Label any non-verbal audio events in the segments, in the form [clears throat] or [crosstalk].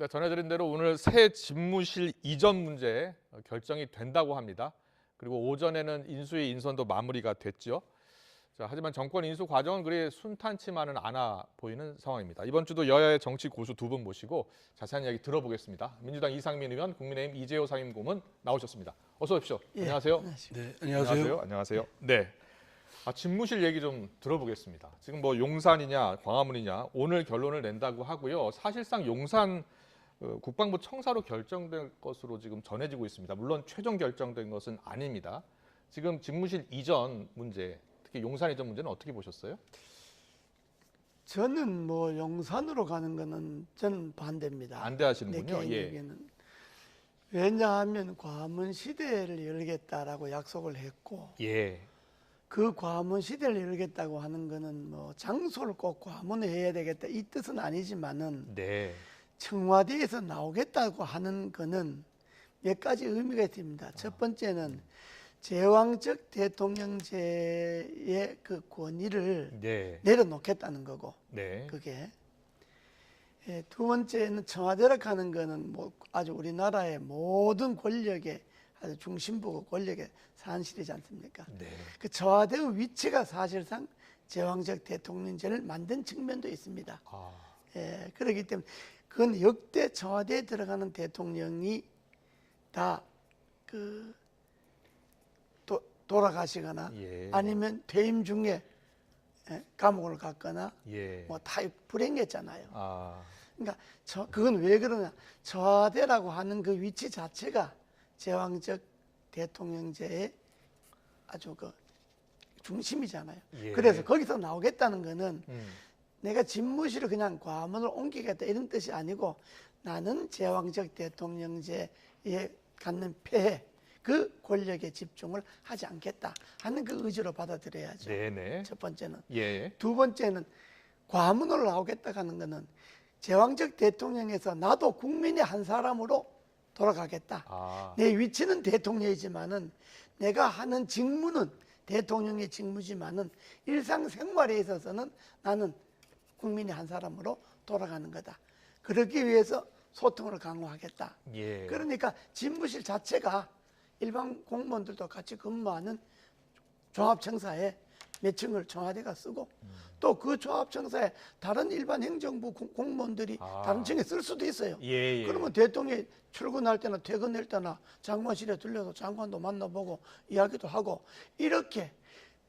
자, 전해드린 대로 오늘 새 집무실 이전 문제 어, 결정이 된다고 합니다. 그리고 오전에는 인수위 인선도 마무리가 됐죠. 자, 하지만 정권 인수 과정은 그리 순탄치만은 않아 보이는 상황입니다. 이번 주도 여야의 정치 고수 두 분 모시고 자세한 이야기 들어보겠습니다. 민주당 이상민 의원, 국민의힘 이재호 상임고문 나오셨습니다. 어서 오십시오. 예, 안녕하세요. 안녕하십니까. 네, 안녕하세요. 안녕하세요. 네. 아, 집무실 얘기 좀 들어보겠습니다. 지금 뭐 용산이냐 광화문이냐 오늘 결론을 낸다고 하고요. 사실상 용산 어, 국방부 청사로 결정될 것으로 지금 전해지고 있습니다. 물론 최종 결정된 것은 아닙니다. 지금 집무실 이전 문제, 특히 용산 이전 문제는 어떻게 보셨어요? 저는 뭐 용산으로 가는 거는 저는 반대입니다. 내 반대하시는군요. 예. 왜냐하면 과문 시대를 열겠다라고 약속을 했고 예. 그 과문 시대를 열겠다고 하는 거는 뭐 장소를 꼭 과문을 해야 되겠다 이 뜻은 아니지만은 네. 청와대에서 나오겠다고 하는 거는 몇 가지 의미가 있습니다. 아. 첫 번째는 제왕적 대통령제의 그 권위를 네. 내려놓겠다는 거고 네. 그게 예, 두 번째는 청와대라 하는 거는 뭐 아주 우리나라의 모든 권력의 아주 중심부고 권력의 산실이지 않습니까? 네. 그 청와대의 위치가 사실상 제왕적 대통령제를 만든 측면도 있습니다. 아. 예, 그렇기 때문에 그건 역대 청와대에 들어가는 대통령이 다그 돌아가시거나 예. 아니면 퇴임 중에 예, 감옥을 갔거나 예. 뭐다 불행했잖아요. 아. 그러니까 저 그건 왜 그러냐? 청와대라고 하는 그 위치 자체가 제왕적 대통령제의 아주 그 중심이잖아요. 예. 그래서 거기서 나오겠다는 거는 음. 내가 집무실을 그냥 과문을 옮기겠다 이런 뜻이 아니고 나는 제왕적 대통령제에 갖는 폐해 그 권력에 집중을 하지 않겠다 하는 그 의지로 받아들여야죠. 네네. 첫 번째는 예. 두 번째는 과문으로 나오겠다 하는 거는 제왕적 대통령에서 나도 국민의 한 사람으로 돌아가겠다. 아. 내 위치는 대통령이지만은 내가 하는 직무는 대통령의 직무지만은 일상생활에 있어서는 나는 국민의 한 사람으로 돌아가는 거다. 그러기 위해서 소통을 강화하겠다. 예. 그러니까 집무실 자체가 일반 공무원들도 같이 근무하는 종합청사에 몇 층을 청와대가 쓰고 또그 종합청사에 다른 일반 행정부 공- 공무원들이 아. 다른 층에 쓸 수도 있어요. 예, 예. 그러면 대통령이 출근할 때나 퇴근할 때나 장관실에 들려서 장관도 만나보고 이야기도 하고 이렇게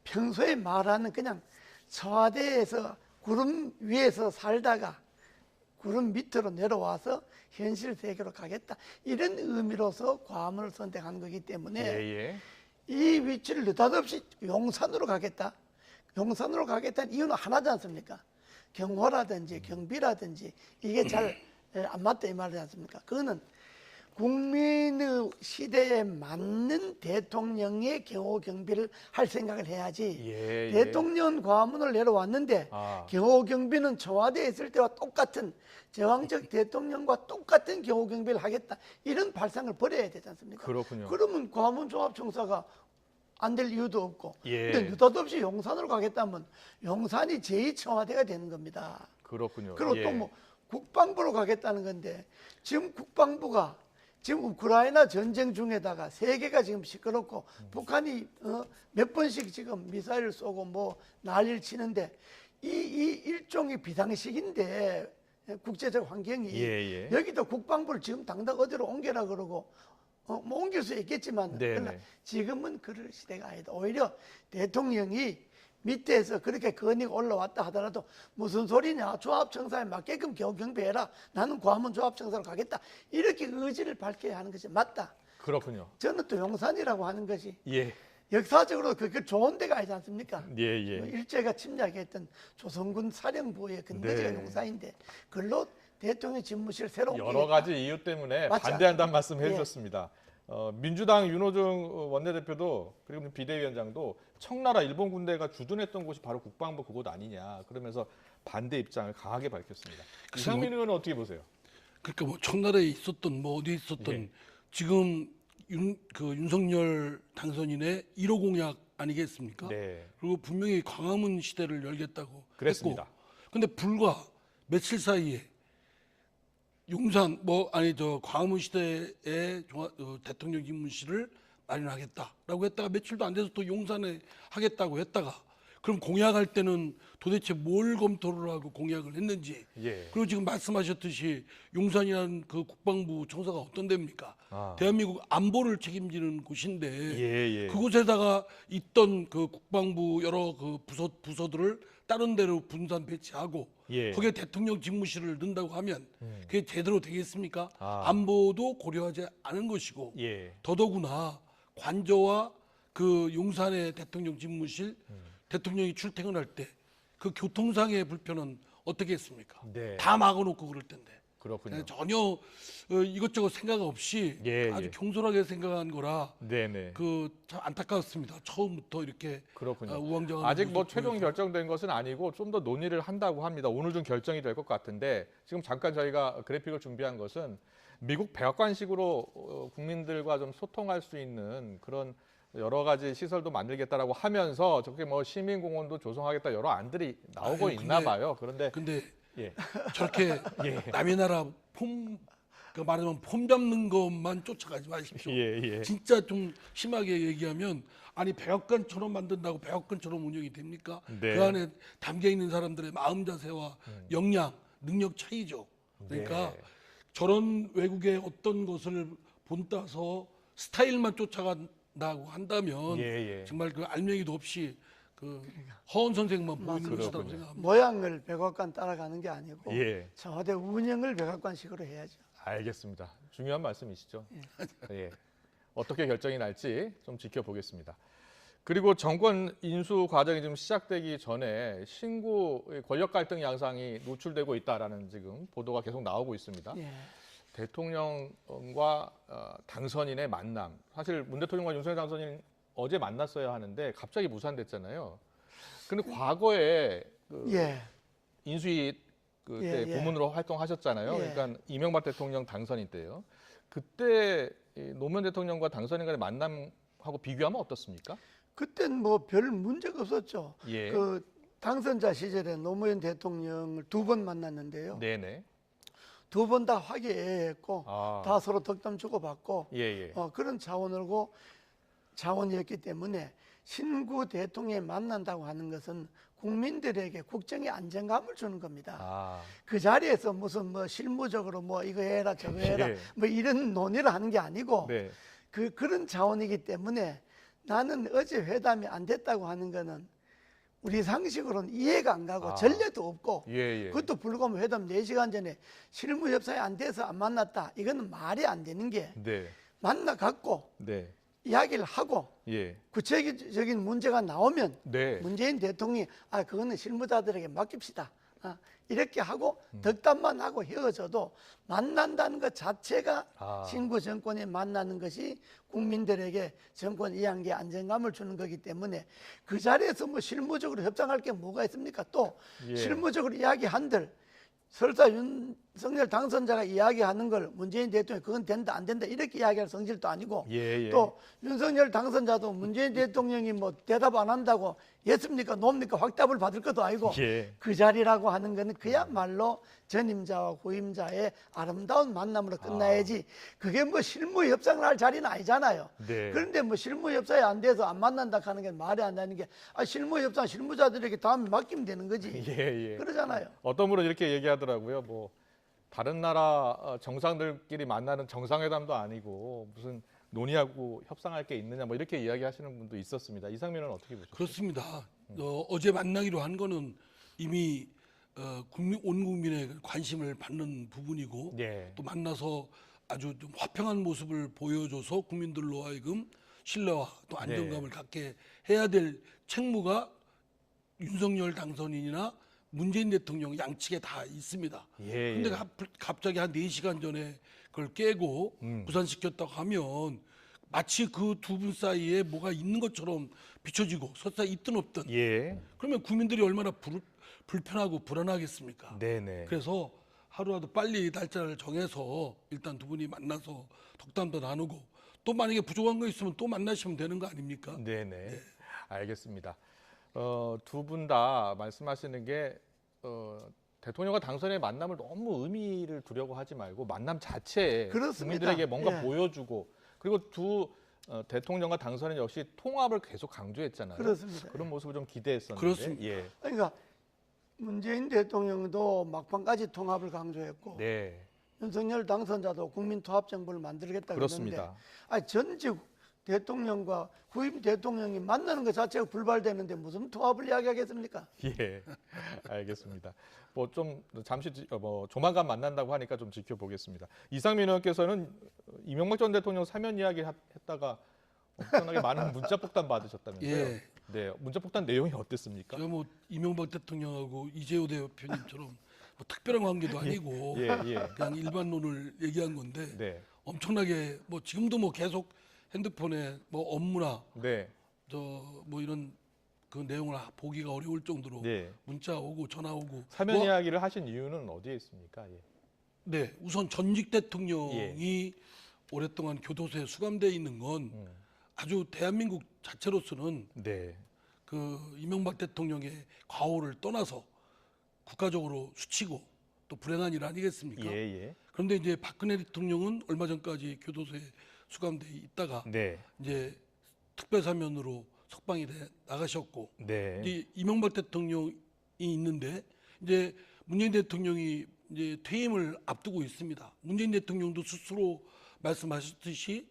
평소에 말하는 그냥 청와대에서 구름 위에서 살다가 구름 밑으로 내려와서 현실 세계로 가겠다 이런 의미로서 과문을 선택한 거기 때문에 예, 예. 이 위치를 느닷없이 용산으로 가겠다. 용산으로 가겠다는 이유는 하나지 않습니까? 경호라든지 경비라든지 이게 잘 [clears throat] 안 맞다 이 말이지 않습니까? 그거는 국민의 시대에 맞는 대통령의 경호 경비를 할 생각을 해야지. 예, 예. 대통령 과문을 내려왔는데 아. 경호 경비는 청와대에 있을 때와 똑같은 제왕적 [laughs] 대통령과 똑같은 경호 경비를 하겠다 이런 발상을 버려야 되지 않습니까? 그렇군요. 그러면 과문 종합 청사가 안 될 이유도 없고 예. 근데 느닷없이 용산으로 가겠다면 용산이 제2 청와대가 되는 겁니다. 그렇군요. 그리고 예. 또뭐 국방부로 가겠다는 건데 지금 국방부가 지금 우크라이나 전쟁 중에다가 세계가 지금 시끄럽고 음. 북한이 어, 몇 번씩 지금 미사일을 쏘고 뭐 난리를 치는데 이, 이 일종의 비상식인데 국제적 환경이 예, 예. 여기도 국방부를 지금 당장 어디로 옮겨라 그러고 어, 뭐 옮길 수 있겠지만 네네. 그러나 지금은 그럴 시대가 아니다. 오히려 대통령이 밑에서 그렇게 건의가 올라왔다 하더라도 무슨 소리냐 조합청사에 맞게끔 경- 경비해라 나는 과문 조합청사로 가겠다 이렇게 의지를 밝혀야 하는 것이 맞다 그렇군요. 저는 또 용산이라고 하는 것이 예. 역사적으로 그게 좋은 데가 아니지 않습니까 예, 예. 뭐 일제가 침략했던 조선군 사령부의 근거지가 네. 용산인데 그걸로 대통령 집무실 새로 여러. 가지 이유 때문에 맞지 반대한다는 말씀 예. 해주셨습니다. 어, 민주당 윤호중 원내대표도 그리고 비대위원장도 청나라 일본 군대가 주둔했던 곳이 바로 국방부 그곳 아니냐 그러면서 반대 입장을 강하게 밝혔습니다. 글쎄, 이상민 의원은 어떻게 보세요? 그러니까 뭐 청나라에 있었던 뭐 어디에 있었던 예. 지금 윤, 그 윤석열 당선인의 1호 공약 아니겠습니까? 네, 그리고 분명히 광화문 시대를 열겠다고 그랬습니다. 했고 근데 불과 며칠 사이에 용산 뭐 아니 저 광화문 시대에 종합- 어, 대통령 집무실을 마련하겠다라고 했다가 며칠도 안 돼서 또 용산에 하겠다고 했다가 그럼 공약할 때는 도대체 뭘 검토를 하고 공약을 했는지 예. 그리고 지금 말씀하셨듯이 용산이라는 그 국방부 청사가 어떤 데입니까? 아. 대한민국 안보를 책임지는 곳인데 예, 예. 그곳에다가 있던 그 국방부 여러 그 부서 부서들을 다른 데로 분산 배치하고 예. 음. 거기에 대통령 집무실을 넣는다고 하면 그게 제대로 되겠습니까? 아. 안보도 고려하지 않은 것이고 예. 더더구나 관저와 그 용산의 대통령 집무실 음. 대통령이 출퇴근할 때 그 교통상의 불편은 어떻게 했습니까? 네. 다 막아놓고 그럴 텐데 그렇군요. 네, 전혀 어, 이것저것 생각 없이 예, 아주 예. 경솔하게 생각한 거라 네, 네. 그 참 안타깝습니다. 처음부터 이렇게 그렇군요. 어, 우왕좌왕 아직 뭐 최종 보여서. 결정된 것은 아니고 좀 더 논의를 한다고 합니다. 오늘 좀 결정이 될 것 같은데 지금 잠깐 저희가 그래픽을 준비한 것은 미국 백악관식으로 어, 국민들과 좀 소통할 수 있는 그런 여러 가지 시설도 만들겠다라고 하면서 저게 뭐 시민공원도 조성하겠다 여러 안들이 나오고 아유, 있나 근데- 봐요. 그런데 근데 예, [laughs] 저렇게 남의 나라 폼, 그 말하면 폼 잡는 것만 쫓아가지 마십시오. 예, 예. 진짜 좀 심하게 얘기하면 아니 백악관처럼 만든다고 백악관처럼 운영이 됩니까? 네. 그 안에 담겨 있는 사람들의 마음 자세와 역량, 능력 차이죠. 그러니까 네. 저런 외국의 어떤 것을 본따서 스타일만 쫓아간다고 한다면 예, 예. 정말 그 알맹이도 없이 그 허언 선생만 보이는 그렇군요. 생각합니다. 모양을 백악관 따라가는 게 아니고 예. 청와대 운영을 백악관식으로 해야죠. 알겠습니다. 중요한 말씀이시죠. 예. [laughs] 어떻게 결정이 날지 좀 지켜보겠습니다. 그리고 정권 인수 과정이 지금 시작되기 전에 신구 권력 갈등 양상이 노출되고 있다라는 지금 보도가 계속 나오고 있습니다. 예. 대통령과 어, 당선인의 만남. 사실 문 대통령과 윤석열 당선인 어제 만났어야 하는데 갑자기 무산됐잖아요. 근데 과거에 그 예. 인수위 그때 예, 예. 고문으로 활동하셨잖아요. 예. 그러니까 이명박 대통령 당선인 때요. 그때 이 노무현 대통령과 당선인 간의 만남하고 비교하면 어떻습니까? 그땐 뭐 별 문제가 없었죠. 예. 그 당선자 시절에 노무현 대통령을 두 번 만났는데요. 네네. 두 번 다 화기애애했고 아. 다 서로 덕담 주고받고 예, 예. 어, 그런 차원으로 차원이었기 때문에 신구 대통령이 만난다고 하는 것은 국민들에게 국정의 안정감을 주는 겁니다. 아. 그 자리에서 무슨 뭐 실무적으로 뭐 이거 해라 저거 해라 예. 뭐 이런 논의를 하는 게 아니고 네. 그 그런 차원이기 때문에 나는 어제 회담이 안 됐다고 하는 거는 우리 상식으로는 이해가 안 가고 아. 전례도 없고 예, 예. 그것도 불구하고 회담 4시간 전에 실무 협상이 안 돼서 안 만났다. 이거는 말이 안 되는 게 네. 만나 갖고 네. 이야기를 하고 예. 구체적인 문제가 나오면 네. 문재인 대통령이 아 그거는 실무자들에게 맡깁시다. 아, 이렇게 하고 음. 덕담만 하고 헤어져도 만난다는 것 자체가 아. 신구 정권이 만나는 것이 국민들에게 정권 이양기에 안정감을 주는 거기 때문에 그 자리에서 뭐 실무적으로 협상할 게 뭐가 있습니까? 또 예. 실무적으로 이야기한들 설사 윤석열 당선자가 이야기하는 걸 문재인 대통령이 그건 된다 안 된다 이렇게 이야기할 성질도 아니고 예, 예. 또 윤석열 당선자도 문재인 대통령이 뭐 대답 안 한다고 예습니까 놈니까 확답을 받을 것도 아니고 예. 그 자리라고 하는 거는 그야말로 전임자와 후임자의 아름다운 만남으로 끝나야지 그게 뭐 실무 협상을 할 자리는 아니잖아요. 네. 그런데 뭐 실무 협상이 안 돼서 안 만난다 하는 게 말이 안 되는 게 아, 실무 협상 실무자들에게 다음에 맡기면 되는 거지. [laughs] 예, 예. 그러잖아요. 어떤 분은 이렇게 얘기하더라고요. 뭐 다른 나라 어, 정상들끼리 만나는 정상회담도 아니고 무슨 논의하고 협상할 게 있느냐 뭐 이렇게 이야기하시는 분도 있었습니다. 이상민은 어떻게 보셨어요? 그렇습니다. 어, 어제 만나기로 한 거는 이미 어, 국민, 온 국민의 관심을 받는 부분이고 예. 또 만나서 아주 좀 화평한 모습을 보여줘서 국민들로 하여금 신뢰와 또 안정감을 네. 갖게 해야 될 책무가 윤석열 당선인이나 문재인 대통령 양측에 다 있습니다. 예, 예. 갑- 갑자기 한 4시간 전에 그걸 깨고 음. 부산시켰다고 하면 마치 그 두 분 사이에 뭐가 있는 것처럼 비춰지고 설사 있든 없든 예. 그러면 국민들이 얼마나 불, 불편하고 불안하겠습니까? 네네. 그래서 하루라도 빨리 날짜를 정해서 일단 두 분이 만나서 덕담도 나누고 또 만약에 부족한 거 있으면 또 만나시면 되는 거 아닙니까? 네네. 알겠습니다. 어, 두 분 다 말씀하시는 게 어, 대통령과 당선인의 만남을 너무 의미를 두려고 하지 말고 만남 자체에 그렇습니다. 국민들에게 뭔가 예. 보여주고 그리고 두 어, 대통령과 당선인 역시 통합을 계속 강조했잖아요. 그렇습니다. 그런 모습을 좀 기대했었는데. 그렇습니다. 예. 그러니까 문재인 대통령도 막판까지 통합을 강조했고 네. 윤석열 당선자도 국민 통합 정부를 만들겠다 그랬는데 그렇습니다. 아니 전직 대통령과 후임 대통령이 만나는 것 자체가 불발되는데 무슨 통합을 이야기하겠습니까? [laughs] 예, 알겠습니다. 뭐 좀 잠시 지- 어, 뭐 조만간 만난다고 하니까 좀 지켜보겠습니다. 이상민 의원께서는 이명박 전 대통령 사면 이야기 하- 했다가 엄청나게 많은 [laughs] 문자 폭탄 받으셨다면서요? 예. 네, 문자 폭탄 내용이 어땠습니까? 제가 뭐 이명박 대통령하고 이재호 대표님처럼 뭐 특별한 관계도 [laughs] 아니고 예, 예. 그냥 일반론을 얘기한 건데 네, 엄청나게 뭐 지금도 뭐 계속 핸드폰에 뭐 업무나 네, 저뭐 이런 그 내용을 보기가 어려울 정도로 네. 문자 오고 전화 오고 사면 뭐, 이야기를 하신 이유는 어디에 있습니까? 예. 네 우선 전직 대통령이 오랫동안 교도소에 수감돼 있는 건 음. 아주 대한민국 자체로서는 네, 그 이명박 대통령의 과오를 떠나서 국가적으로 수치고 또 불행한 일 아니겠습니까? 예, 예. 그런데 이제 박근혜 대통령은 얼마 전까지 교도소에 수감돼 있다가 네, 이제 특별 사면으로 석방이 돼 나가셨고 네, 이제 이명박 대통령이 있는데 이제 문재인 대통령이 이제 퇴임을 앞두고 있습니다. 문재인 대통령도 스스로 말씀하셨듯이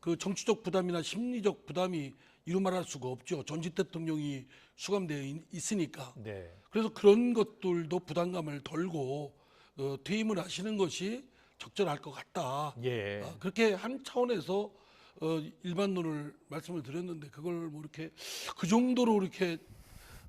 그 정치적 부담이나 심리적 부담이 이루 말할 수가 없죠. 전직 대통령이 수감되어 있- 있으니까. 네, 그래서 그런 것들도 부담감을 덜고 어, 퇴임을 하시는 것이 적절할 것 같다. 예. 아, 그렇게 한 차원에서 어, 일반론을 말씀을 드렸는데 그걸 뭐 이렇게 그 정도로 이렇게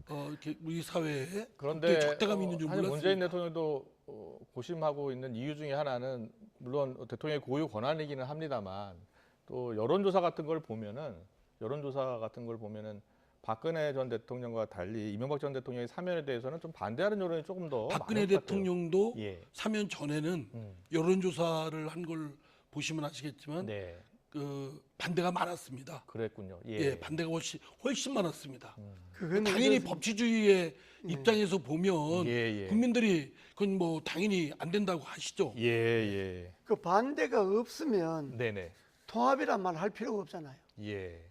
어, 이렇게 우리 사회에 그런데 적대감이 어, 있는 줄 몰랐습니다. 문재인 대통령도 어, 고심하고 있는 이유 중에 하나는 물론 대통령의 고유 권한이기는 합니다만 또 여론조사 같은 걸 보면은 여론조사 같은 걸 보면은 박근혜 전 대통령과 달리 이명박 전 대통령의 사면에 대해서는 좀 반대하는 여론이 조금 더 박근혜. 대통령도 예. 사면 전에는 음. 여론조사를 한 걸 보시면 아시겠지만 네. 그 반대가 많았습니다. 그랬군요. 예, 예. 반대가 훨씬 훨씬 많았습니다. 그거는 당연히 그래서 법치주의의 입장에서 보면 예, 예. 국민들이 그건 뭐 당연히 안 된다고 하시죠. 예, 예. 그 반대가 없으면 네, 네. 통합이란 말 할 필요가 없잖아요. 예.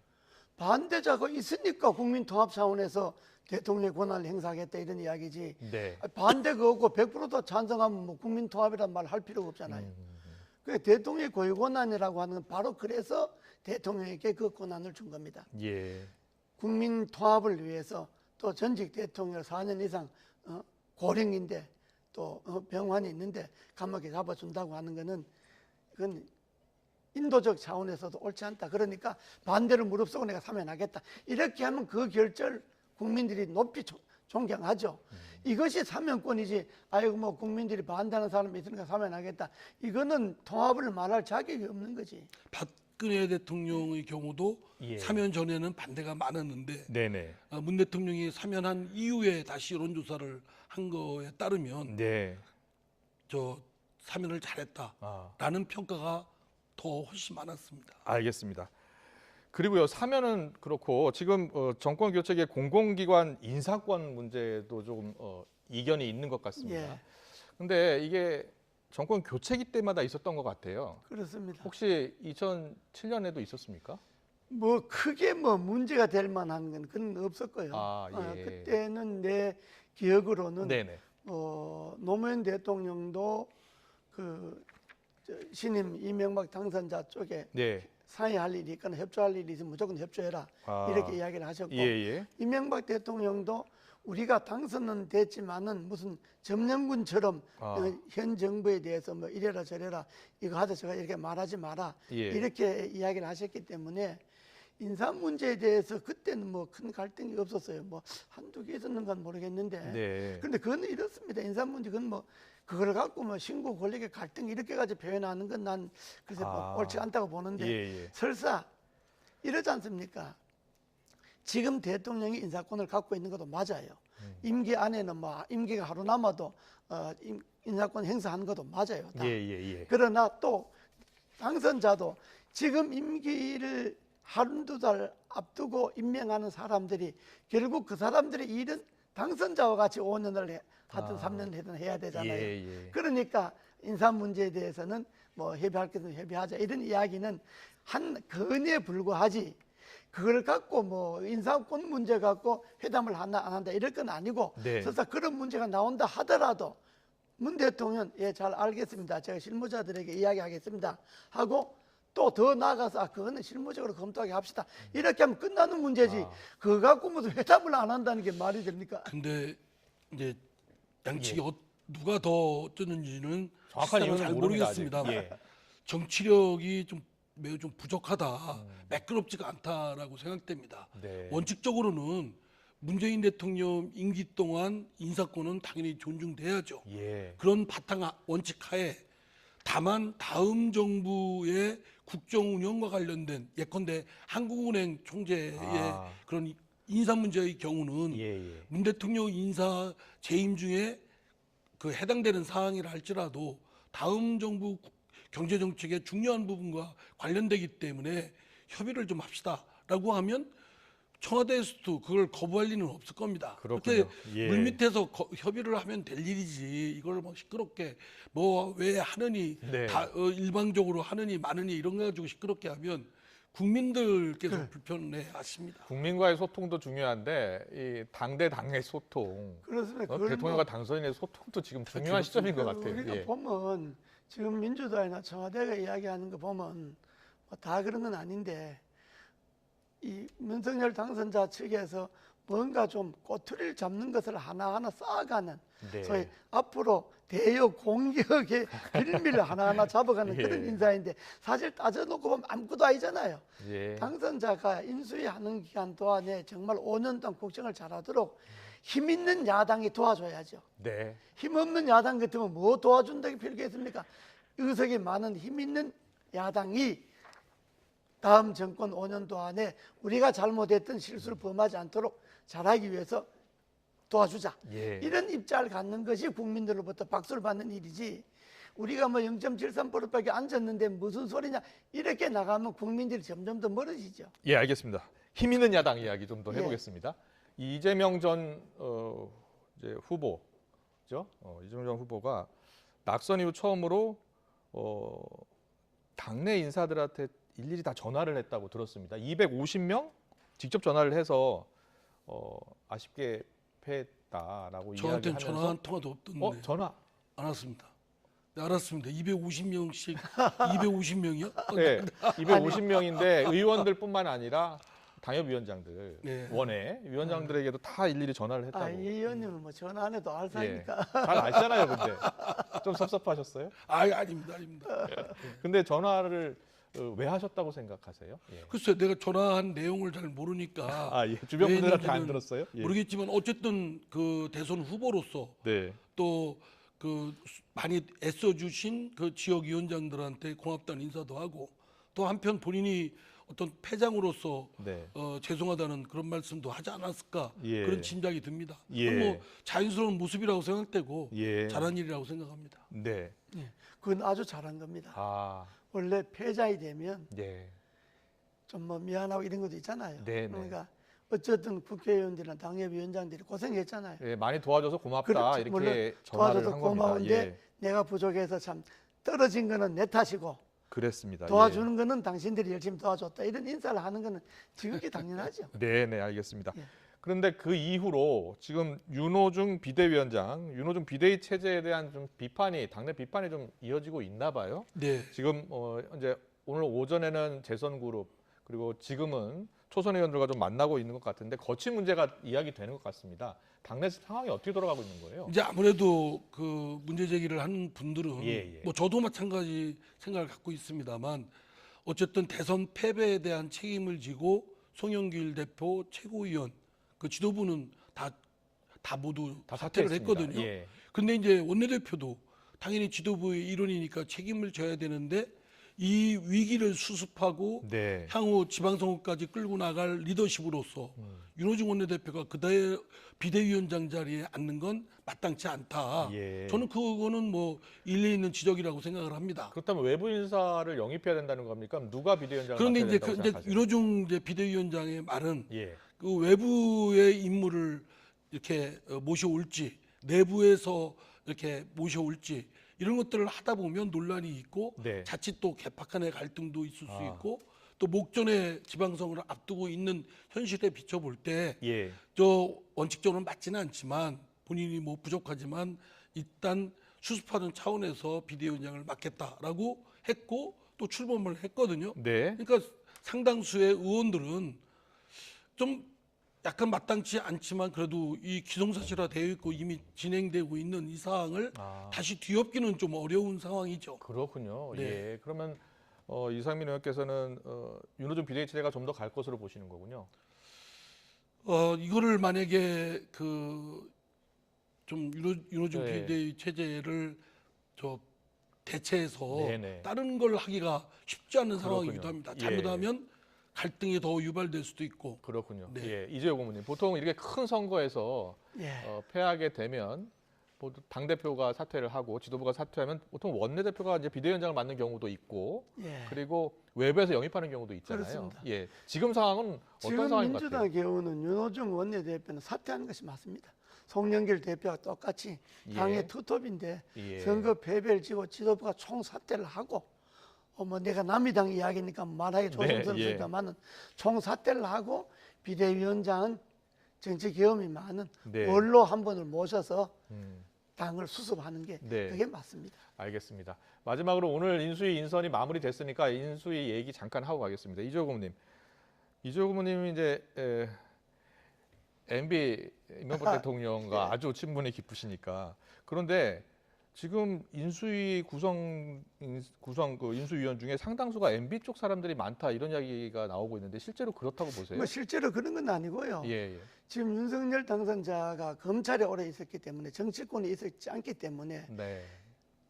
반대자가 있으니까 국민 통합 차원에서 대통령의 권한을 행사하겠다 이런 이야기지. 네. 반대가 없고 100%다 찬성하면 뭐 국민 통합이란 말 할 필요가 없잖아요. 그 대통령의 고유 권한이라고 하는 건 바로 그래서 대통령에게 그 권한을 준 겁니다. 예. 국민 통합을 위해서 또 전직 대통령 4년 이상 어, 고령인데 또 어, 병환이 있는데 감옥에 잡아준다고 하는 거는 그건 인도적 차원에서도 옳지 않다. 그러니까 반대를 무릅쓰고 내가 사면하겠다. 이렇게 하면 그 결절 국민들이 높이 조- 존경하죠. 이것이 사면권이지. 아이고 뭐 국민들이 반대하는 사람이 있으니까 사면하겠다. 이거는 통합을 말할 자격이 없는 거지. 박근혜 대통령의 경우도 예. 사면 전에는 반대가 많았는데 네, 네. 아, 문 대통령이 사면한 이후에 다시 여론조사를 한 거에 따르면 네. 저 사면을 잘했다라는 아. 평가가 더 훨씬 많았습니다. 알겠습니다. 그리고요 사면은 그렇고 지금 어, 정권 교체의 공공기관 인사권 문제도 조금 어, 이견이 있는 것 같습니다. 예. 근데 이게 정권 교체기 때마다 있었던 것 같아요. 그렇습니다. 혹시 2007년에도 있었습니까? 뭐 크게 뭐 문제가 될 만한 건 그건 없었고요. 아, 어, 예. 그때는 내 기억으로는 네네. 어, 노무현 대통령도 그 저, 신임 이명박 당선자 쪽에 네. 상의할 일이 있거나 협조할 일이 있으면 무조건 협조해라 아. 이렇게 이야기를 하셨고 예 예. 이명박 대통령도 우리가 당선은 됐지만은 무슨 점령군처럼 아. 어, 현 정부에 대해서 뭐 이래라 저래라 이거 하자 저거 이렇게 말하지 마라 예. 이렇게 이야기를 하셨기 때문에 인사 문제에 대해서 그때는 뭐 큰 갈등이 없었어요. 뭐 한두 개 있었는 건 모르겠는데. 네. 그런데 그건 이렇습니다. 인사 문제 그건 뭐 그걸 갖고 뭐 신고 권력의 갈등 이렇게까지 표현하는 건 난 글쎄 뭐 아. 옳지 않다고 보는데 예, 예. 설사 이러지 않습니까? 지금 대통령이 인사권을 갖고 있는 것도 맞아요. 음. 임기 안에는 뭐 임기가 하루 남아도 어, 임- 인사권 행사하는 것도 맞아요. 다. 예 예 예. 그러나 또 당선자도 지금 임기를 한두 달 앞두고 임명하는 사람들이 결국 그 사람들의 일은 당선자와 같이 5년을 해, 하든 아. 3년 해든 해야 되잖아요. 예, 예. 그러니까 인사 문제에 대해서는 뭐 협의할 것은 협의하자 이런 이야기는 한 건의에 불과하지 그걸 갖고 뭐 인사권 문제 갖고 회담을 한다 안 한다 이럴 건 아니고 네. 설사 그런 문제가 나온다 하더라도 문 대통령 예 잘 알겠습니다 제가 실무자들에게 이야기하겠습니다 하고 또 더 나아가서 아 그거는 실무적으로 검토하게 합시다 이렇게 하면 끝나는 문제지 아. 그거 갖고 무슨 회담을 안 한다는 게 말이 됩니까? 근데 이제 양측이 어, 누가 더 어쩌는지는 정확한 이유는 잘 모릅니다, 모르겠습니다. 아직. 예. 정치력이 좀 매우 좀 부족하다, 매끄럽지가 않다라고 생각됩니다. 네. 원칙적으로는 문재인 대통령 임기 동안 인사권은 당연히 존중돼야죠. 예. 그런 바탕 하- 원칙 하에 다만 다음 정부의 국정 운영과 관련된 예컨대 한국은행 총재의 아. 그런 인사 문제의 경우는 예, 예. 문 대통령 인사 재임 중에 그 해당되는 사항이라 할지라도 다음 정부 구- 경제 정책의 중요한 부분과 관련되기 때문에 협의를 좀 합시다라고 하면 청와대에서도 그걸 거부할 리는 없을 겁니다. 그렇군요. 그렇게 예. 물밑에서 거- 협의를 하면 될 일이지 이걸 뭐 시끄럽게 뭐 왜 하느니 네. 다 어, 일방적으로 하느니 마느니 이런 거 가지고 시끄럽게 하면 국민들께서 불편해 하십니다. 국민과의 소통도 중요한데 이 당대 당의 소통, 그렇습니다. 어, 대통령과 뭐 당선인의 소통도 지금 중요한 시점인 것그 같아요. 우리가 예. 보면 지금 민주당이나 청와대가 이야기하는 거 보면 뭐 다 그런 건 아닌데 이 윤석열 당선자 측에서 뭔가 좀 꼬투리를 잡는 것을 하나하나 쌓아가는 네. 소위 앞으로 대여 공격의 [laughs] 빌미를 하나하나 잡아가는 예. 그런 인사인데 사실 따져놓고 보면 아무것도 아니잖아요. 예. 당선자가 인수위하는 기간 동안에 정말 5년 동안 국정을 잘하도록 힘 있는 야당이 도와줘야죠. 네. 힘 없는 야당 같으면 뭐 도와준다고 필요겠습니까? 의석이 많은 힘 있는 야당이 다음 정권 5년 동안에 우리가 잘못했던 실수를 범하지 않도록 잘하기 위해서 도와주자. 예. 이런 입장을 갖는 것이 국민들로부터 박수를 받는 일이지. 우리가 뭐 0.73%밖에 안 졌는데 무슨 소리냐 이렇게 나가면 국민들이 점점 더 멀어지죠. 예, 알겠습니다. 힘 있는 야당 이야기 좀더 예. 해보겠습니다. 이 이재명 전 어, 이제 후보죠. 어, 이재명 전 후보가 낙선 이후 처음으로 어, 당내 인사들한테 일일이 다 전화를 했다고 들었습니다. 250명 직접 전화를 해서 어, 아쉽게 패했다라고 저한테 이야기하면서 전화 한 통화도 없던데 어 전화 안 왔습니다. 네, 알았습니다. 250명씩 250명이요? [laughs] 네, 250명인데 의원들뿐만 아니라 당협위원장들, 네. 원외 위원장들에게도 다 일일이 전화를 했다고. 아, 이 의원님은 뭐 전화 안 해도 알 사니까. 예. 잘 아시잖아요, 근데 좀 섭섭하셨어요? 아, 아닙니다, 아닙니다. 근데 전화를 어, 왜 하셨다고 생각하세요? 예. 글쎄, 내가 전화한 내용을 잘 모르니까 [laughs] 아, 예. 주변 분들한테 안 들었어요? 예. 모르겠지만 어쨌든 그 대선 후보로서 네, 또그 많이 애써주신 그 지역 위원장들한테 고맙다는 인사도 하고 또 한편 본인이 어떤 패장으로서 네, 어, 죄송하다는 그런 말씀도 하지 않았을까 예. 그런 짐작이 듭니다. 예. 뭐 자연스러운 모습이라고 생각되고 예, 잘한 일이라고 생각합니다. 네, 그건 아주 잘한 겁니다. 아, 원래 패자이 되면 네, 좀뭐 미안하고 이런 것도 있잖아요. 네, 네. 그러니까 어쨌든 국회의원들이나 당협위원장들이 고생했잖아요. 예, 많이 도와줘서 고맙다 그렇죠. 이렇게 물론 도와줘서. 고마운데 예, 내가 부족해서 참 떨어진 거는 내 탓이고 그랬습니다. 예. 도와주는 거는 당신들이 열심히 도와줬다. 이런 인사를 하는 거는 지극히 당연하죠. [laughs] 네, 네, 알겠습니다. 예. 그런데 그 이후로 지금 윤호중 비대위원장, 윤호중 비대위 체제에 대한 좀 비판이 당내 비판이 좀 이어지고 있나 봐요. 네. 지금 어 이제 오늘 오전에는 재선 그룹 그리고 지금은 초선 의원들과 좀 만나고 있는 것 같은데 거친 문제가 이야기되는 것 같습니다. 당내 상황이 어떻게 돌아가고 있는 거예요? 이제 아무래도 그 문제 제기를 하는 분들은 예, 예. 뭐 저도 마찬가지 생각을 갖고 있습니다만 어쨌든 대선 패배에 대한 책임을 지고 송영길 대표 최고위원 그 지도부는 다 다 모두 다 사퇴를 사퇴했습니다. 했거든요. 예. 근데 이제 원내대표도 당연히 지도부의 일원이니까 책임을 져야 되는데 이 위기를 수습하고 네. 향후 지방선거까지 끌고 나갈 리더십으로서 음. 윤호중 원내대표가 그다의 비대위원장 자리에 앉는 건 마땅치 않다. 예. 저는 그거는 뭐 일리 있는 지적이라고 생각을 합니다. 그렇다면 외부 인사를 영입해야 된다는 겁니까? 누가 비대위원장을 그런데 이제 그 이제? 윤호중 이제 비대위원장의 말은 예. 그 외부의 임무를 이렇게 어, 모셔올지 내부에서 이렇게 모셔올지 이런 것들을 하다 보면 논란이 있고 네. 자칫 또 개파간의 갈등도 있을 수 아. 있고 또 목전에 지방선거를 앞두고 있는 현실에 비춰볼 때 예. 저 원칙적으로는 맞지는 않지만 본인이 뭐 부족하지만 일단 수습하는 차원에서 비대위원장을 맡겠다라고 했고 또 출범을 했거든요. 네. 그러니까 상당수의 의원들은 좀 약간 마땅치 않지만 그래도 이 기성사실화 되어 있고 이미 진행되고 있는 이 사항을 아. 다시 뒤엎기는 좀 어려운 상황이죠. 그렇군요. 네. 예. 그러면 어, 이상민 의원께서는 어, 윤호중 비대위 체제가 좀 더 갈 것으로 보시는 거군요. 어 이거를 만약에 그 좀 윤호, 윤호중 네. 비대위 체제를 저 대체해서 네네. 다른 걸 하기가 쉽지 않은 상황이기도. 합니다. 예. 잘못하면 갈등이 더 유발될 수도 있고 그렇군요. 네. 예. 이재호 고문님. 보통 이렇게 큰 선거에서 예. 어, 패하게 되면 당 대표가 사퇴를 하고 지도부가 사퇴하면 보통 원내 대표가 이제 비대위원장을 맡는 경우도 있고 예. 그리고 외부에서 영입하는 경우도 있잖아요. 그렇습니다. 예. 지금 상황은 어떤 지금 상황인 것 민주당 같아요? 경우는 윤호중 원내 대표는 사퇴하는 것이 맞습니다. 송영길 대표가 똑같이 당의 예. 투톱인데 예. 선거 패배를 지고 지도부가 총사퇴를 하고 어, 뭐 내가 남이당 이야기니까 말하기 네, 조심스럽습니다만은 총사퇴를 하고 비대위원장은 정치 경험이 많은 네. 원로 한 분을 모셔서 음, 당을 수습하는 게 네. 그게 맞습니다. 알겠습니다. 마지막으로 오늘 인수위 인선이 마무리됐으니까 인수위 얘기 잠깐 하고 가겠습니다. 이재호 고문님이 이제 에, MB 이명박 아, 대통령과 예. 아주 친분이 깊으시니까 그런데 지금 인수위 구성 인- 구성 그 인수위원 중에 상당수가 MB 쪽 사람들이 많다 이런 이야기가 나오고 있는데 실제로 그렇다고 보세요? 뭐 실제로 그런 건 아니고요. 예, 예. 지금 윤석열 당선자가 검찰에 오래 있었기 때문에 정치권에 있었지 않기 때문에 네.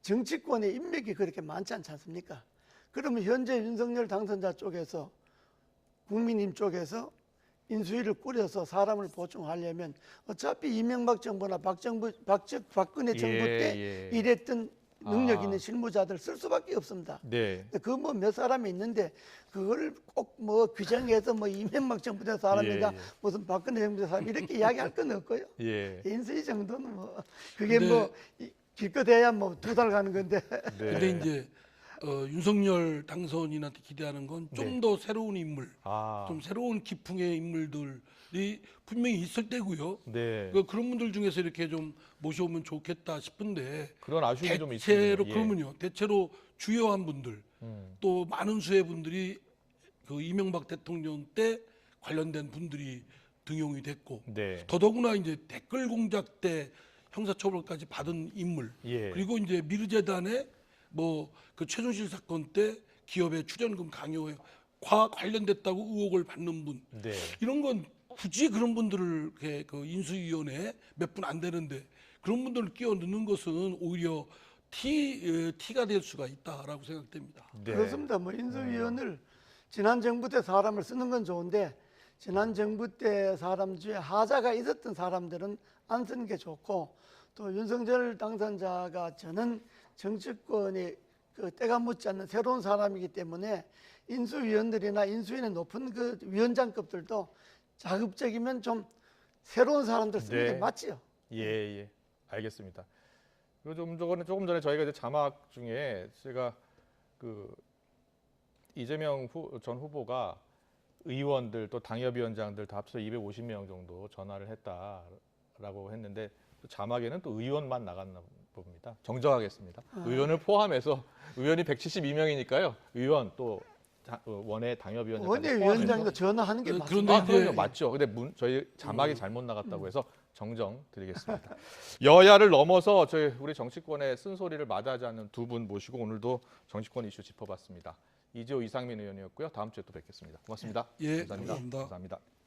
정치권의 인맥이 그렇게 많지 않지 않습니까? 그러면 현재 윤석열 당선자 쪽에서 국민님 쪽에서 인수위를 꾸려서 사람을 보충하려면 어차피 이명박 정부나 박정부 박정 박근혜 정부 때 예. 일했던 능력 아. 있는 실무자들 쓸 수밖에 없습니다. 네. 그 뭐 몇 사람이 있는데 그걸 꼭 뭐 규정해서 뭐 이명박 정부 때 사람이다 예, 예. 무슨 박근혜 정부 때 사람 이렇게 이야기할 건 없고요. [laughs] 예. 인수위 정도는 뭐 그게 근데- 뭐 이- 기껏해야 뭐 두 달 가는 건데 네. 근데 이제 어, 윤석열 당선인한테 기대하는 건좀 네. 더 새로운 인물, 아. 좀 새로운 기풍의 인물들이 분명히 있을 때고요. 네. 그 그런 분들 중에서 이렇게 좀 모셔오면 좋겠다 싶은데 그런 아쉬움이 좀 대체로 있습니다. 예. 그러면요. 대체로 주요한 분들 음. 또 많은 수의 분들이 그 이명박 대통령 때 관련된 분들이 등용이 됐고 네. 더더구나 이제 댓글 공작 때 형사처벌까지 받은 인물 예. 그리고 이제 미르재단의 뭐 그 최순실 사건 때 기업의 출연금 강요와 관련됐다고 의혹을 받는 분 네. 이런 건 굳이 그런 분들을 이렇게 그 인수위원회 몇분 안 되는데 그런 분들을 끼워 넣는 것은 오히려 티 에, 티가 될 수가 있다라고 생각됩니다. 네. 그렇습니다. 뭐 인수위원을 지난 정부 때 사람을 쓰는 건 좋은데 지난 정부 때 사람 중에 하자가 있었던 사람들은 안 쓰는 게 좋고 또 윤석열 당선자가 저는 정치권이 그 때가 묻지 않는 새로운 사람이기 때문에 인수위원들이나 인수위의 높은 그 위원장급들도 자급적이면 좀 새로운 사람들 쓰는 네. 게 맞지요. 예, 예. 알겠습니다. 그리고 좀 전에 조금 전에 저희가 이제 자막 중에 제가 그 이재명 후, 전 후보가 의원들 또 당협위원장들 다 합쳐 250명 정도 전화를 했다라고 했는데 또 자막에는 또 의원만 나갔나 봅니다. 정정하겠습니다. 의원을 포함해서 의원이 172명이니까요. 의원 또 자- 어, 원외 당협위원장 원내위원장도 전화하는 게 그- 맞습니다. 그런데 아, 그럼요. 맞죠. 근데 문, 저희 자막이 잘못 나갔다고 해서 정정 드리겠습니다. [laughs] 여야를 넘어서 저희 우리 정치권의 쓴소리를 마다하지 않는 두 분 모시고 오늘도 정치권 이슈 짚어봤습니다. 이재호 이상민 의원이었고요. 다음 주에 또 뵙겠습니다. 고맙습니다. 예, 감사합니다. 감사합니다. 감사합니다.